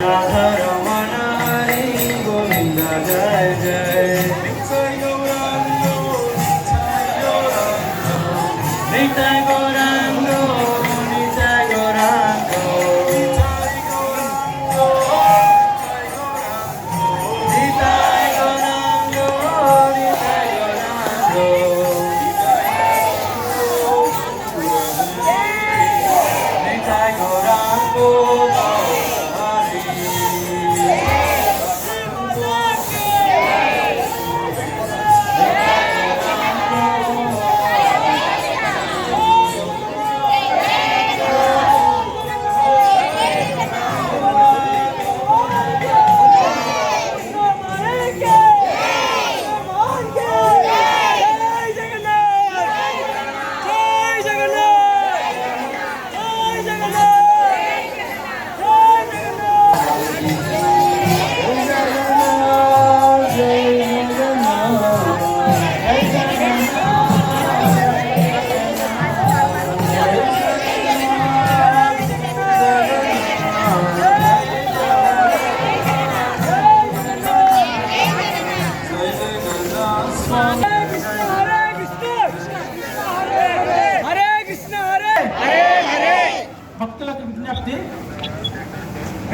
Uh-huh.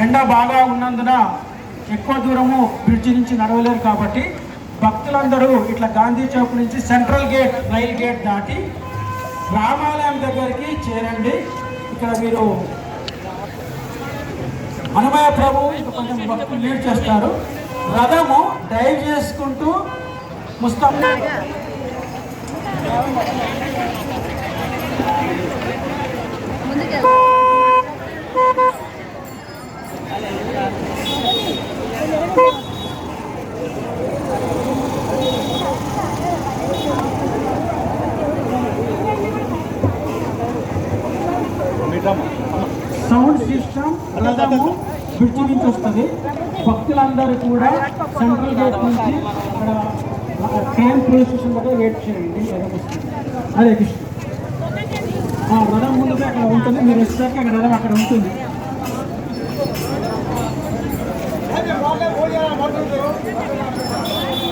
ఎండ బాగా ఉన్నందున ఎక్కువ దూరము బ్రిడ్జి నుంచి నడవలేరు కాబట్టి భక్తులందరూ ఇట్లా గాంధీ చౌక్ నుంచి సెంట్రల్ గేట్ రైల్ గేట్ దాటి రామాలయం దగ్గరికి చేరండి. ఇక్కడ మీరు హనుమయ ప్రభు కొంచెం భక్తులు లీడ్ చేస్తారు. రథము డ్రైవ్ చేసుకుంటూ ముస్తఫా సౌండ్ సిస్టమ్ రథము బ్రిడ్జి నుంచి వస్తుంది. భక్తులందరూ కూడా సెంట్రల్ గేట్ నుంచి అక్కడ ట్రైన్ పోలీస్ స్టేషన్ దగ్గర వెయిట్ చేయండి. రథం వస్తుంది అదే కృష్ణ. ఆ, రథం ముందుగా అక్కడ ఉంటుంది. మీరు వచ్చేసరికి అక్కడ రథం అక్కడ ఉంటుంది. Hey,